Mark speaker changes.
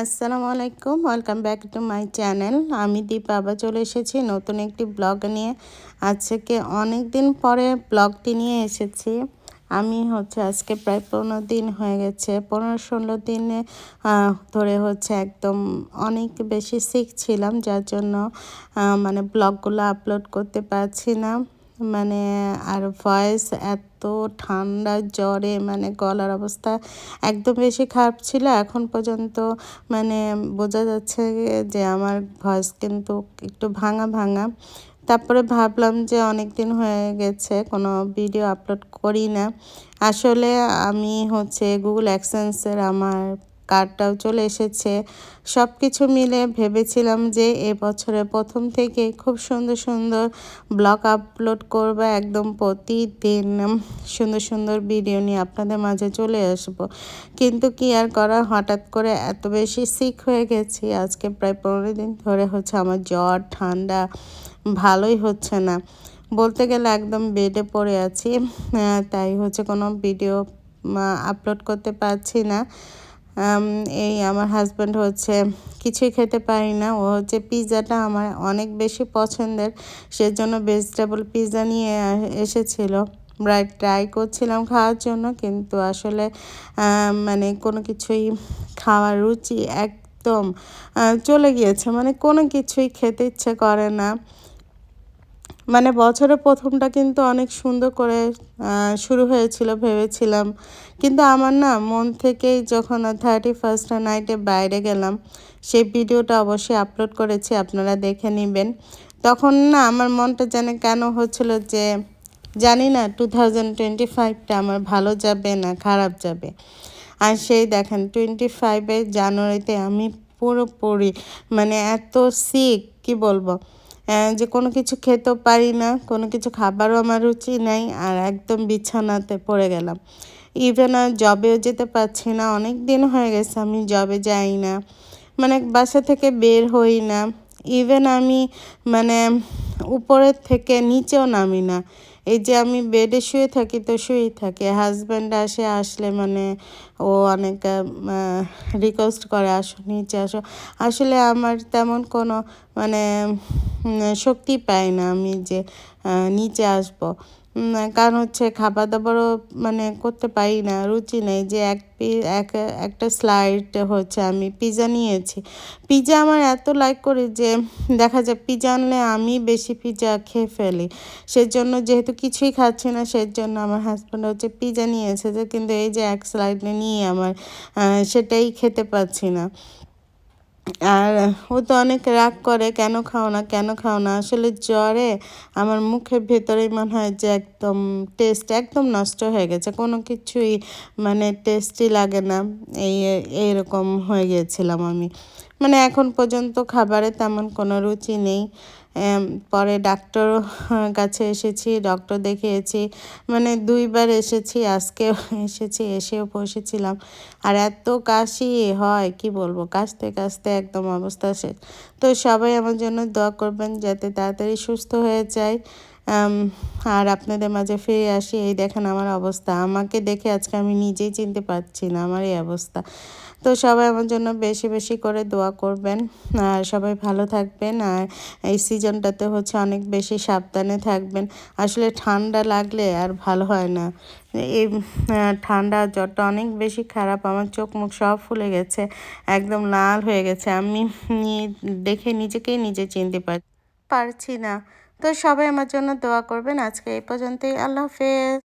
Speaker 1: আসসালামু আলাইকুম welcome back to my channel আমি দীপা আবার চলে এসেছি নতুন একটি ব্লগ নিয়ে। আজকে অনেক দিন পরে ব্লগটি নিয়ে এসেছি। আমি হচ্ছে আজকে প্রায় পনেরো দিন হয়ে গেছে। পনেরো ষোলো দিনে ধরে হচ্ছে একদম অনেক বেশি শিখছিলাম যার জন্য মানে ব্লগগুলো আপলোড করতে পারছি না। মানে আর ভয়েস এত ঠান্ডা জ্বরে মানে গলার অবস্থা একদম বেশি খারাপ ছিল। এখন পর্যন্ত মানে বোঝা যাচ্ছে যে আমার ভয়েস কিন্তু একটু ভাঙা ভাঙা। তারপরে ভাবলাম যে অনেক দিন হয়ে গেছে, কোনো ভিডিও আপলোড করি না। আসলে আমি হচ্ছে গুগল অ্যাক্সেন্সের আমার কার্ডটাও চলে এসেছে। সব কিছু মিলে ভেবেছিলাম যে এ বছরের প্রথম থেকে খুব সুন্দর সুন্দর ব্লগ আপলোড করব একদম প্রতিদিন। সুন্দর সুন্দর ভিডিও নিয়ে আপনাদের মাঝে চলে আসব। কিন্তু কি আর করা, হঠাৎ করে এত বেশি সিক হয়ে গেছি। আজকে প্রায় পনেরো দিন ধরে হচ্ছে আমার জ্বর, ঠান্ডা, ভালোই হচ্ছে না। বলতে গেলে একদম বেডে পড়ে আছি। তাই হচ্ছে কোনো ভিডিও আপলোড করতে পারছি না। এই আমার হাজব্যান্ড হচ্ছে কিছুই খেতে পারি না। ও হচ্ছে পিৎজাটা আমার অনেক বেশি পছন্দের। সেজন্য ভেজিটেবল পিৎজা নিয়ে এসেছিল। ব্রাইড ট্রাই করছিলাম খাওয়ার জন্য, কিন্তু আসলে মানে কোনো কিছুই খাওয়ার রুচি একদম চলে গিয়েছে। মানে কোনো কিছুই খেতে ইচ্ছে করে না। মানে বছরের প্রথমটা কিন্তু অনেক সুন্দর করে শুরু হয়েছিল ভেবেছিলাম। কিন্তু আমার না মন থেকেই যখন থার্টি ফার্স্ট নাইটে বাইরে গেলাম, সেই ভিডিওটা অবশ্যই আপলোড করেছি, আপনারা দেখে নেবেন। তখন না আমার মনটা যেন কেন হচ্ছিল যে, জানি না টু থাউজেন্ড টোয়েন্টি ফাইভটা আমার ভালো যাবে না খারাপ যাবে। আর সেই দেখেন টোয়েন্টি ফাইভে জানুয়ারিতে আমি পুরোপুরি মানে এত সিক কি বলব? যে কোনো কিছু খেতেও পারি না, কোনো কিছু খাবারও আমার রুচি নেই, আর একদম বিছানাতে পড়ে গেলাম। ইভেন আর জবেও যেতে পারছি না, অনেক দিন হয়ে গেছে আমি জবে যাই না মানে বাসা থেকে বের হই না। ইভেন আমি মানে উপরের থেকে নিচেও নামি না। এই যে আমি বেডে শুয়ে থাকি তো শুয়েই থাকি হাজব্যান্ড আসে, আসলে মানে ও অনেক রিকোয়েস্ট করে, আসো, নিচে আসো। আসলে আমার তেমন কোনো মানে শক্তি পাই না আমি যে নিচে আসব। কারণ হচ্ছে খাবার দাবারও মানে করতে পারি না, রুচি নেই যে এক এক, একটা স্লাইড হচ্ছে, আমি পিজা নিয়েছি। পিজা আমার এত লাইক করি যে, দেখা যায় পিজা আনলে আমি বেশি পিজা খেয়ে ফেলি। সেজন্য যেহেতু কিছুই খাচ্ছি না, সেজন্য আমার হাজব্যান্ড হচ্ছে পিজা নিয়ে এসেছে কিন্তু এই যে এক স্লাইড নিয়ে আমার সেটাই খেতে পাচ্ছি না। আর ও তো অনেক রাগ করে, কেন খাও না, কেন খাও না। আসলে জ্বরে আমার মুখের ভেতরেই মনে হয় যে একদম টেস্ট একদম নষ্ট হয়ে গেছে। কোনো কিছুই মানে টেস্টই লাগে না। এই, এইরকম হয়ে গিয়েছিলাম আমি। মানে এখন পর্যন্ত খাবারে তেমন কোনো রুচি নেই। পরে ডাক্তার কাছে এসেছি, ডক্টর দেখিয়েছি মানে দুইবার এসেছি আজকে এসেছি, এসেও বসেছিলাম। আর এত কাশি হয়, কি বলব? কাশতে কাশতে একদম অবস্থা শেষ। তো সবাই আমার জন্য দোয়া করবেন যাতে তাড়াতাড়ি সুস্থ হয়ে যায়। আর আপনাদের মাঝে ফিরে আসি। এই দেখেন আমার অবস্থা। আমাকে দেখে আজকে আমি নিজেই চিনতে পারছি না আমার এই অবস্থা। তো সবাই আমার জন্য বেশি বেশি করে দোয়া করবেন। আর সবাই ভালো থাকবেন। আর এই সিজনটাতে হচ্ছে অনেক বেশি সাবধানে থাকবেন। আসলে ঠান্ডা লাগলে আর ভালো হয় না। এই ঠান্ডা জ্বরটা অনেক বেশি খারাপ। আমার চোখ মুখ সব ফুলে গেছে। একদম লাল হয়ে গেছে। আমি দেখে নিজেকেই নিজে চিনতে পারছি না। তো সবাই আমার জন্য দোয়া করবেন। আজকে এই পর্যন্তই। আল্লাহ হাফেজ।